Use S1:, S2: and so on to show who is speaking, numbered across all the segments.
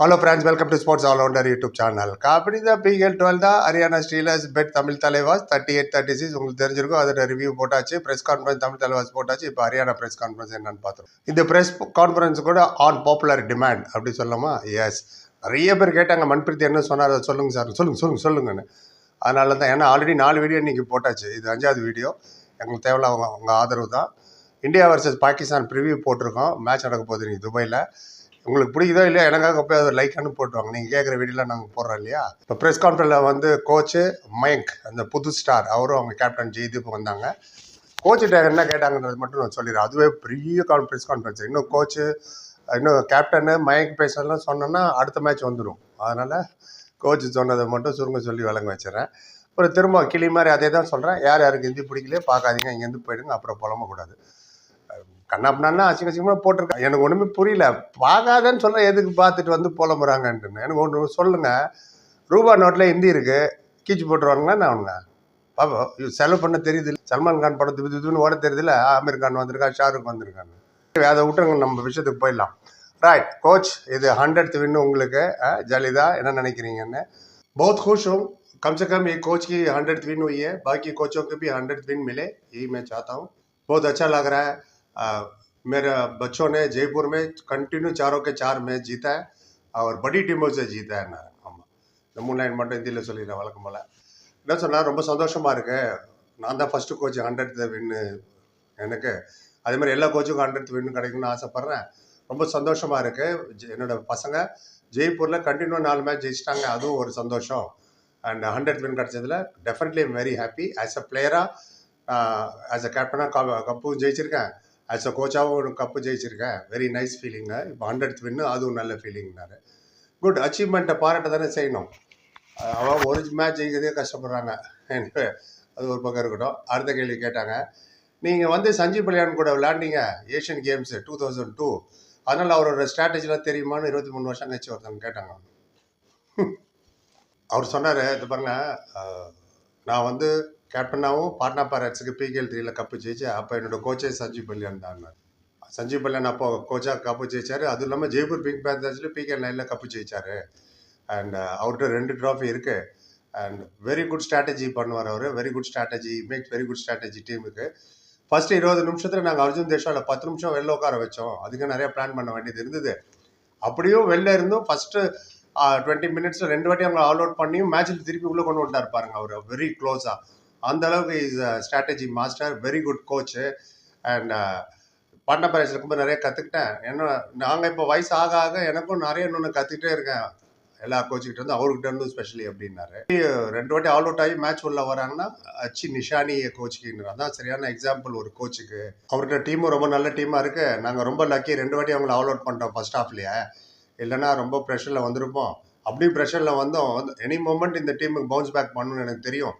S1: Hello friends welcome to sports all rounder YouTube channel kabaddi தான் PL twelve தான் Haryana Steelers bed Tamil Thalaivas thirty eight thirty six உங்களுக்கு தெரிஞ்சிருக்கும் அதோட review போட்டாச்சு press conference Tamil Thalaivas போட்டாச்சு இப்போ ஹரியானா ப்ரெஸ் கான்ஃபரன்ஸ் என்னன்னு பார்த்தோம் இந்த ப்ரெஸ் கான்ஃபரன்ஸ் கூட ஆன் பாப்புலர் டிமாண்ட் அப்படி சொல்லலாமா எஸ் நிறைய பேர் கேட்டாங்க மண்பிரீத்தி என்ன சொன்னார்? அதை சொல்லுங்கள் சார். சொல்லுங்கள் சொல்லுங்கள் சொல்லுங்கன்னு. அதனால தான் ஏன்னா ஆல்ரெடி நாலு வீடியோ இன்றைக்கி போட்டாச்சு. இது அஞ்சாவது வீடியோ எங்களுக்கு தேவையில்ல அவங்க அவங்க ஆதரவு தான். இந்தியா வர்சஸ் பாகிஸ்தான் ப்ரிவியூ போட்டிருக்கோம். மேட்ச் நடக்க போகுது நீங்கள் துபாயில் உங்களுக்கு பிடிக்குதோ இல்லையா? எனக்காக போய் அது லைக் அனு போட்டுருவாங்க. நீங்கள் கேட்குற வீடியோலாம் நாங்கள் போடுறோம் இல்லையா? இப்போ ப்ரெஸ் கான்ஃபரன்ஸில் வந்து கோச்சு மயங்க் அந்த புது ஸ்டார் அவரும் அவங்க கேப்டன் ஜெய்தீப் வந்தாங்க. கோச்சுகிட்ட என்ன கேட்டாங்கன்றது மட்டும் நான் சொல்லிடுறேன். அதுவே பெரிய கான் ப்ரெஸ் கான்ஃபரன்ஸ் இன்னும் கோச்சு இன்னும் கேப்டனு மயங்க் பேசலாம் சொன்னோன்னா அடுத்த மேட்ச் வந்துடும் அதனால் கோச்சு சொன்னதை மட்டும் சுருங்க சொல்லி விளங்க வச்சிடறேன் அப்புறம் திரும்ப கிளி மாதிரி அதே தான் சொல்கிறேன் யார் யாருக்கு ஹிந்தி பிடிக்கலையே பார்க்காதீங்க. இங்கேருந்து போயிடுங்க. அப்புறம் புலம்பக்கூடாது. கண்ணாப்பினா அசிங்க அசிங்கமாக போட்டிருக்கேன் எனக்கு ஒன்றுமே புரியல பார்க்காதன்னு சொல்கிறேன் எதுக்கு பார்த்துட்டு வந்து புலம்புறாங்கன்ட்டுன்னு எனக்கு ஒன்று சொல்லுங்கள் ரூபா நோட்டில் ஹிந்தி இருக்குது கீச்சு போட்டுருவாங்களா நான் அவங்க பாப்பா இது செலவு பண்ண தெரியுது இல்ல? சல்மான் கான் படத்து இது இதுன்னு ஓட தெரியுதுல்ல ஆமீர் கான் வந்திருக்கான் ஷாருக் வந்திருக்காங்க அதை விட்டுருங்க நம்ம விஷயத்துக்கு போயிடலாம் ரைட் கோச் இது ஹண்ட்ரட் வின்னு உங்களுக்கு ஜலிதா என்ன நினைக்கிறீங்கன்னு बहुत खुश हूँ कम से कम एक कोच की हंड्रेड विन हुई है बाकी कोचों को भी हंड्रेड विन मिले यही मैं चाहता हूँ बहुत अच्छा लग रहा है आ, मेरे बच्चों ने जयपुर में कंटिन्यू चारों के चार मैच जीता है और बड़ी टीमों से जीता है நான் ஆமாம் இந்த மூணு லைன் மட்டும் ஹிந்தியில் சொல்லிடுறேன் வழக்கம் போல் என்ன சொன்னால் ரொம்ப சந்தோஷமாக இருக்கு நான் தான் ஃபஸ்ட்டு கோச் ஹண்ட்ரட் வின்னு எனக்கு அதே மாதிரி எல்லா கோச்சுக்கும் ஹண்ட்ரட் வின்னு கிடைக்கும்னு ஆசைப்பட்றேன் ரொம்ப சந்தோஷமாக இருக்குது என்னோட பசங்க ஜெய்ப்பூரில் கண்டினியூ நாலு மேட்ச் ஜெயிச்சிட்டாங்க அதுவும் ஒரு சந்தோஷம் and hundred win கிடச்சதுல definitely very happy as a பிளேயராக ஆஸ் அ கேப்டனாக கப்பும் ஜெயிச்சிருக்கேன் ஆஸ் அ கோச்சாகவும் ஒரு கப்பு ஜெயிச்சிருக்கேன். வெரி நைஸ் ஃபீலிங்கு இப்போ ஹண்ட்ரட் வின்னு அதுவும் நல்ல ஃபீலிங்னாரு குட் அச்சீவ்மெண்ட்டை பாராட்ட தானே செய்யணும். அவன் ஒரு மேட்ச் ஜெயிக்கிறதே கஷ்டப்படுறாங்க. Anyway, அது ஒரு பக்கம் இருக்கட்டும். அடுத்த கேள்வி கேட்டாங்க. நீங்கள் வந்து சஞ்சீவ் பலியான் கூட விளையாண்டீங்க. Asian Games two thousand two அதனால் அவரோட ஸ்ட்ராட்டஜிலாம் தெரியுமான்னு இருபத்தி மூணு வருஷம் கழிச்சு ஒருத்தவங்க கேட்டாங்க. அவர் சொன்னார் இது பாருங்க நான் வந்து கேப்டனாகவும் பாட்னா பேரட்ஸுக்கு பிகேஎல் த்ரீயில் கப்பு ஜெயிச்சு அப்போ என்னோட கோச்சே சஞ்சீவ் பல்யான் தான் சஞ்சீவ் பல்யான் அப்போ கோச்சாக கப்பு ஜெயிச்சார். அதுவும் இல்லாமல் ஜெய்ப்பூர் பிங்க் பேந்தர்ஸ்லேயும் பிகேஎல் நைனில் கப்பு ஜெயிச்சார். அண்ட் அவர்கிட்ட ரெண்டு ட்ராஃபி இருக்குது அண்ட் வெரி குட் ஸ்ட்ராட்டஜி பண்ணுவார் அவர். Very good strategy make very good strategy டீமுக்கு ஃபர்ஸ்ட் இருபது நிமிஷத்தில் நாங்கள் அர்ஜுன் தேஷாவில் பத்து நிமிஷம் வெளில உட்கார வச்சோம். அதுக்கு நிறைய பிளான் பண்ண வேண்டியது இருந்தது. அப்படியும் வெளில இருந்தும் ஃபஸ்ட்டு டுவெண்ட்டி மினிட்ஸில் ரெண்டு வாட்டி அவங்க ஆல் அவுட் பண்ணியும் மேட்ச்சில் திருப்பி உள்ளே கொண்டு வந்துட்டார் பாருங்க அவர். வெரி க்ளோஸாக அந்த அளவுக்கு is strategy master very good coach and Patna Pirates இருக்கும்போது நிறைய கற்றுக்கிட்டேன் என்ன நாங்கள் இப்போ வயசு ஆக ஆக எனக்கும் நிறைய இன்னொன்று கற்றுக்கிட்டே இருக்கேன். எல்லா கோச்சுக்கிட்ட இருந்து அவர்கிட்ட இருந்து ஸ்பெஷலி அப்படின்னாரு. ரெண்டு வாட்டி ஆல் அவுட் ஆகி மேட்ச் உள்ள வராங்கன்னா அச்சி நிஷானி கோச்சுக்கு அதான் சரியான எக்ஸாம்பிள் ஒரு கோச்சுக்கு அவர்கிட்ட டீமும் ரொம்ப நல்ல டீமாக இருக்கு. நாங்கள் ரொம்ப லக்கி ரெண்டு வாட்டி அவங்கள ஆல் அவுட் பண்ணிட்டோம் ஃபர்ஸ்ட் ஹாஃப்லேயே இல்லைன்னா ரொம்ப ப்ரெஷரில் வந்திருப்போம். அப்படி ப்ரெஷரில் வந்தோம். எனி மூமெண்ட் இந்த டீமுக்கு பவுன்ஸ் பேக் பண்ணணும்னு எனக்கு தெரியும்.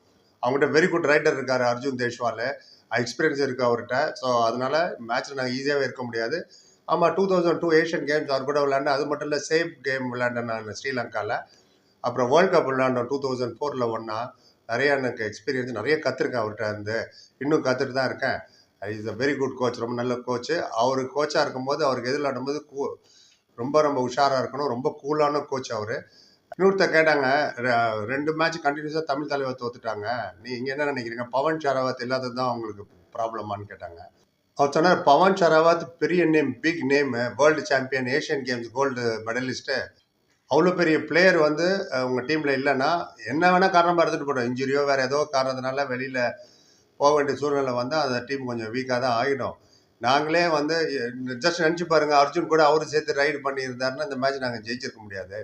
S1: அவங்ககிட்ட வெரி குட் ரைடர் இருக்கார் அர்ஜுன் தேஷ்வால். எக்ஸ்பீரியன்ஸ் இருக்கு அவர்கிட்ட. ஸோ அதனால மேட்ச்சில் நாங்கள் ஈஸியாகவே இருக்க முடியாது. ஆமாம் two thousand two Asian Games அவர் கூட விளையாண்டேன் அது மட்டும் இல்லை சேஃப் கேம் விளையாண்டேன் நான் ஸ்ரீலங்காவில் அப்புறம் வேர்ல்ட் கப் விளையாண்டோம் டூ தௌசண்ட் ஃபோரில் ஒன்றா நிறைய எனக்கு எக்ஸ்பீரியன்ஸ் நிறைய கற்றுருக்கேன் அவர்கிட்ட இருந்து. இன்னும் கற்றுட்டு தான் இருக்கேன். Is a very good coach ரொம்ப நல்ல கோச்சு அவர் கோச்சாக இருக்கும்போது அவருக்கு எதில் ஆடும்போது கூ ரொம்ப ரொம்ப உஷாராக இருக்கணும். ரொம்ப கூலான கோச் அவர். இன்னொருத்த கேட்டாங்க ரெ- ரெண்டு மேட்ச் கண்டினியூஸாக தமிழ் தலைவர் தோத்துட்டாங்க. நீங்கள் என்ன நினைக்கிறீங்க? பவன் ஷராவத் இல்லாதது தான் அவங்களுக்கு ப்ராப்ளமான்னு கேட்டாங்க. அவர் சொன்னார் பவன் ஷராவத் பெரிய name big name world champion Asian Games gold medallist அவ்வளோ பெரிய பிளேயர் வந்து உங்கள் டீமில் இல்லைன்னா என்ன வேணால் காரணமாக இருந்துட்டு போட்டோம் இன்ஜுரியோ வேறு ஏதோ காரணத்தினால வெளியில் போக வேண்டிய சூழ்நிலை வந்து அந்த டீம் கொஞ்சம் வீக்காக தான் ஆகிடும். நாங்களே வந்து ஜஸ்ட் நினச்சி பாருங்க அர்ஜுன் கூட அவரும் சேர்த்து ரைடு பண்ணியிருந்தாருன்னா இந்த மேட்ச் நாங்கள் ஜெயிச்சிருக்க முடியாது.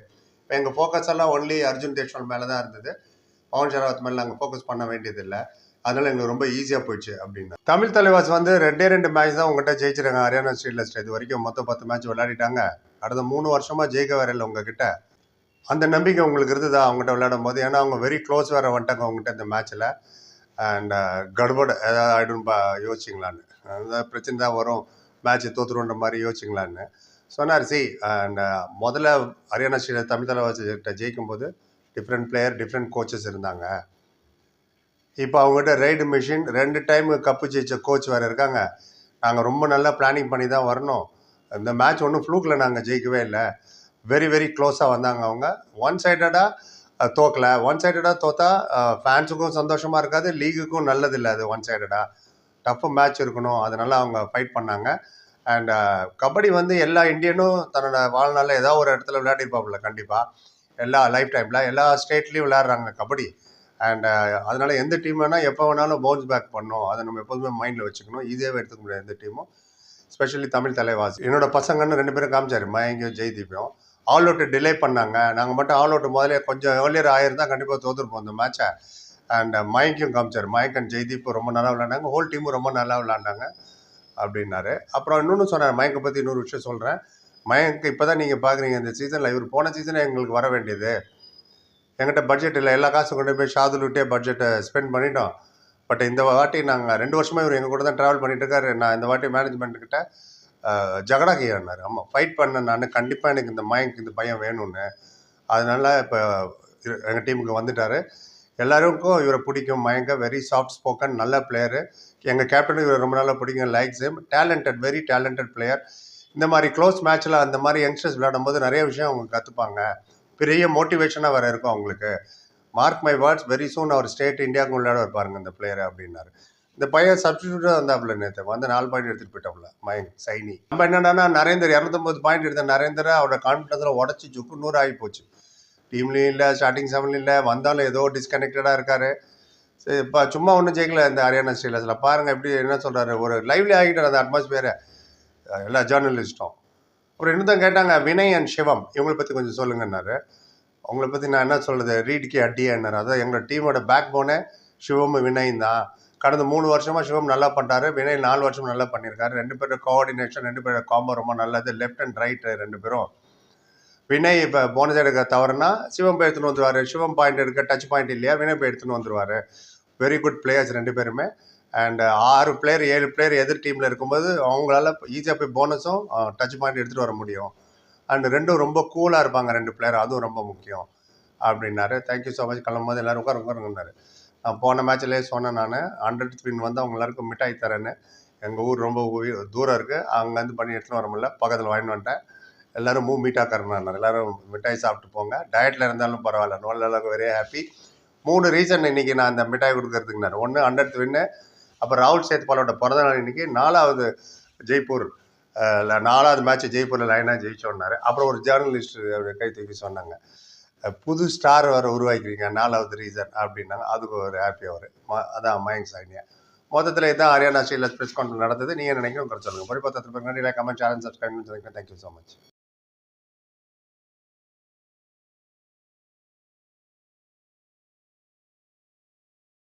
S1: இப்போ எங்கள் ஃபோக்கஸ் எல்லாம் ஒன்லி அர்ஜுன் தேஷ்வால் மேலே தான் இருந்தது. பவன் ஷராவத் மேலே நாங்கள் ஃபோக்கஸ் பண்ண வேண்டியதில்லை. அதனால எங்களுக்கு ரொம்ப ஈஸியாக போயிடுச்சு அப்படின்னா. தமிழ் தலைவாஸ் வந்து ரெண்டே ரெண்டு மேட்ச் தான் உங்ககிட்ட ஜெயிச்சிருக்காங்க. ஹரியானா ஸ்டேட்லஸ்ட் இது வரைக்கும் மொத்தம் பத்து மேட்ச் விளையாடிட்டாங்க. அடுத்த மூணு வருஷமாக ஜெயிக்க வரையில் உங்ககிட்ட. அந்த நம்பிக்கை உங்களுக்கு இருந்ததா? அவங்ககிட்ட விளையாடும் போது. ஏன்னா அவங்க வெரி க்ளோஸ் வேற வந்துட்டாங்க அவங்ககிட்ட இந்த மேட்ச்சில் அண்ட் கடுபடு ஏதாவது ஆகிடும் பா யோசிச்சிங்களான்னு. பிரச்சனை தான் வரும். மேட்ச் தோத்துருன்ற மாதிரி யோசிச்சிங்களான்னு. சொன்னார் சி அண்ட் முதல்ல ஹரியானா ஸ்டேட் தமிழ் தலைவாசிட்ட ஜெயிக்கும் போது டிஃப்ரெண்ட் பிளேயர் டிஃப்ரெண்ட் கோச்சஸ் இருந்தாங்க. இப்போ அவங்ககிட்ட ரைடு மிஷின் ரெண்டு டைம் கப்பு ஜெயிச்ச கோச் வேறு இருக்காங்க. நாங்கள் ரொம்ப நல்லா பிளானிங் பண்ணி தான் வரணும். இந்த மேட்ச் ஒன்றும் ஃப்ளூக்கில் நாங்கள் ஜெயிக்கவே இல்லை. வெரி வெரி க்ளோஸாக வந்தாங்க அவங்க. ஒன் சைடடாக தோக்கல. ஒன் சைடடாக தோத்தா ஃபேன்ஸுக்கும் சந்தோஷமாக இருக்காது லீகுக்கும் நல்லதில்லை அது ஒன் சைடடாக டஃப் மேட்ச் இருக்கணும். அதனால அவங்க ஃபைட் பண்ணாங்க. அண்ட் uh, கபடி வந்து எல்லா இந்தியனும் தன்னோட வாழ்நாளில் ஏதாவது ஒரு இடத்துல விளையாடிருப்பாப்புல கண்டிப்பாக எல்லா லைஃப் டைமில் எல்லா ஸ்டேட்லேயும் விளையாடுறாங்க கபடி. அண்ட் uh, அதனால் எந்த டீம் வேணால் எப்போ வேணாலும் பவுன்ஸ் பேக் பண்ணோம். அதை நம்ம எப்போதுமே மைண்டில் வச்சுக்கணும். ஈஸியாகவே எடுத்துக்க முடியாது எந்த டீமும் ஸ்பெஷலி தமிழ் தலைவாசி. என்னோட பசங்கன்னு ரெண்டு பேரும் காமிச்சார் மயங்கியும் ஜெய்தீபியும் ஆல் அவுட்டு டிலே பண்ணாங்க. நாங்கள் மட்டும் ஆல் அவுட் முதலே கொஞ்சம் ஏர்லியர் ஆயிருந்தால் கண்டிப்பாக தோற்றுருப்போம் அந்த மேட்சை அண்ட் மயங்கியும் காமிச்சார். மயங்க் அண்ட் ஜெய்தீப் ரொம்ப நல்லா விளாண்டாங்க ஹோல் டீமும் ரொம்ப நல்லா விளாண்டாங்க அப்படின்னாரு. அப்புறம் இன்னொன்று சொன்னார் மயங்கை பற்றி இன்னொரு விஷயம் சொல்கிறேன் மயங்க் இப்போ தான் நீங்கள் பார்க்குறீங்க இந்த சீசனில் இவர் போன சீசனே எங்களுக்கு வர வேண்டியது. எங்கிட்ட பட்ஜெட் இல்லை எல்லா காசும் கொண்டு போய் ஷாதுலுட்டே பட்ஜெட்டை ஸ்பெண்ட் பண்ணிட்டோம். பட் இந்த வாட்டி நாங்கள் ரெண்டு வருஷமாக இவர் எங்கள் கூட தான் ட்ராவல் பண்ணிட்டு இருக்காரு. நான் இந்த வாட்டி மேனேஜ்மெண்ட்டுக்கிட்ட ஜகடா கையாடினார் ஆமாம் ஃபைட் பண்ண நான் கண்டிப்பாக எனக்கு இந்த மயங்க் இந்த பையன் வேணும்னு. அதனால இப்போ எங்கள் டீமுக்கு வந்துட்டார். எல்லாருக்கும் இவரை பிடிக்கும். மயங்க வெரி சாஃப்ட் ஸ்போக்கன் நல்ல பிளேயரு எங்கள் கேப்டனுக்கு இவர் ரொம்ப நல்லா பிடிக்கும். Like same talented very talented player இந்த மாதிரி க்ளோஸ் மேட்ச்சில் அந்த மாதிரி யங்ஸ்டர்ஸ் விளையாடும் போது நிறைய விஷயம் அவங்க கற்றுப்பாங்க பெரிய மோட்டிவேஷனாக வேறு இருக்கும் அவங்களுக்கு. Mark my words very soon our state இந்தியாவுக்கு விளையாட வைப்பாருங்க இந்த பிளேயர் அப்படின்னாரு. இந்த பையன் சப்ஸ்டியூட்டாக வந்தாப்புல நேற்று வந்து நாலு பாயிண்ட் எடுத்துகிட்டு போயிட்டாப்புல. மயங்க் சைனி. நம்ம என்னென்னா நரேந்தர் இரநூத்தம்பது பாயிண்ட் எடுத்த நரேந்தரை அவரோட கான்ஃபிடன்ஸில் உடச்சி ஜுக்கு நூறு ஆகி போச்சு. டீம்லேயும் இல்லை ஸ்டார்டிங் செவன்லையும் இல்லை வந்தாலும் ஏதோ டிஸ்கனெக்டடாக இருக்காரு. சரி இப்போ சும்மா ஒன்றும் ஜெயிக்கல இந்த ஹரியானா ஸ்டீலர்ஸில் பாருங்கள் எப்படி என்ன சொல்கிறாரு ஒரு லைவ்லி ஆகிட்டார் அந்த அட்மாஸ்பியரை எல்லா ஜேர்னலிஸ்ட்டும் அப்புறம் இன்னும் கேட்டாங்க வினய் அண்ட் சிவம் இவங்களை பற்றி கொஞ்சம் சொல்லுங்கன்னாரு. அவங்கள பற்றி நான் என்ன சொல்கிறது ரீட்கி அட்டியான்னாரு அதான் எங்களோட டீமோட பேக் போனே சிவம் வினய் தான். கடந்த மூணு வருஷமாக சிவம் நல்லா பண்ணுறாரு வினய் நாலு வருஷம் நல்லா பண்ணியிருக்காரு. ரெண்டு பேரோட கோஆர்டினேஷன் ரெண்டு பேரோட காம்போ ரொம்ப நல்லது. லெஃப்ட் அண்ட் ரைட்டு ரெண்டு பேரும். வினய் இப்போ போனஸ் எடுக்க தவறுனா சிவம் போய் எடுத்துன்னு வந்துருவார். சிவம் பாயிண்ட் எடுக்க டச் பாயிண்ட் இல்லையா வினய் போய் எடுத்துன்னு வந்துருவார். வெரி குட் பிளேயர்ஸ் ரெண்டு பேருமே. அண்ட் ஆறு பிளேயர் ஏழு பிளேயர் எதிர் டீமில் இருக்கும்போது அவங்களால ஈஸியாக போய் போனஸும் டச் பாயிண்ட் எடுத்துகிட்டு வர முடியும். அண்ட் ரெண்டும் ரொம்ப கூலாக இருப்பாங்க ரெண்டு பிளேயர் அதுவும் ரொம்ப முக்கியம். அப்படின்னாரு. தேங்க்யூ ஸோ மச் கிளம்பும்போது எல்லோரும் உட்கார உட்காருங்கன்னாரு. நான் போன மேட்ச்லேயே சொன்னேன் நான். ஹண்ட்ரட் ஸ்பின் வந்து அவங்க எல்லாருக்கும் மிட்டாய் தரேன்னு. எங்கள் ஊர் ரொம்ப தூரம் இருக்குது அங்கேருந்து பண்ணி எடுத்துகிட்டு வர முடியல. பக்கத்தில் வாங்கிட்டு வந்துட்டேன். எல்லோரும் மூ மீட்டாக கறனார் எல்லோரும் மிட்டாய் சாப்பிட்டு போங்க. டயட்டில் இருந்தாலும் பரவாயில்ல. நோல் எல்லாருக்கும் வெரி ஹாப்பி மூணு ரீசன் இன்றைக்கி நான் அந்த மிட்டாய் கொடுக்கறதுக்குனாரு ஒன்று ஹண்ட்ரட் வின்னு அப்புறம் ராகுல் சேத்பாலோட பிறந்த நாள் இன்னைக்கு. நாலாவது ஜெய்ப்பூர் நாலாவது மேட்ச் ஜெய்ப்பூரில் லைனாக ஜெயிச்சோன்னாரு. அப்புறம் ஒரு ஜேர்னலிஸ்ட் கை தூக்கி சொன்னாங்க. புது ஸ்டார் வர உருவாக்கிறீங்க நாலாவது ரீசன் அப்படின்னாங்க. அதுக்கு ஒரு ஹாப்பி அவர் அதான் மயங்க் சாயினியா. மொத்தத்தில் இதான் ஹரியானா ஸ்டீலர்ஸ் ப்ரெஸ் கான்ஃபரன்ஸ் நடந்தது. நீங்கள் நினைக்கிறோம் சொல்லுங்கள் பரிபத்திரத்துக்கு நன்றி comment channel subscribe thank you so much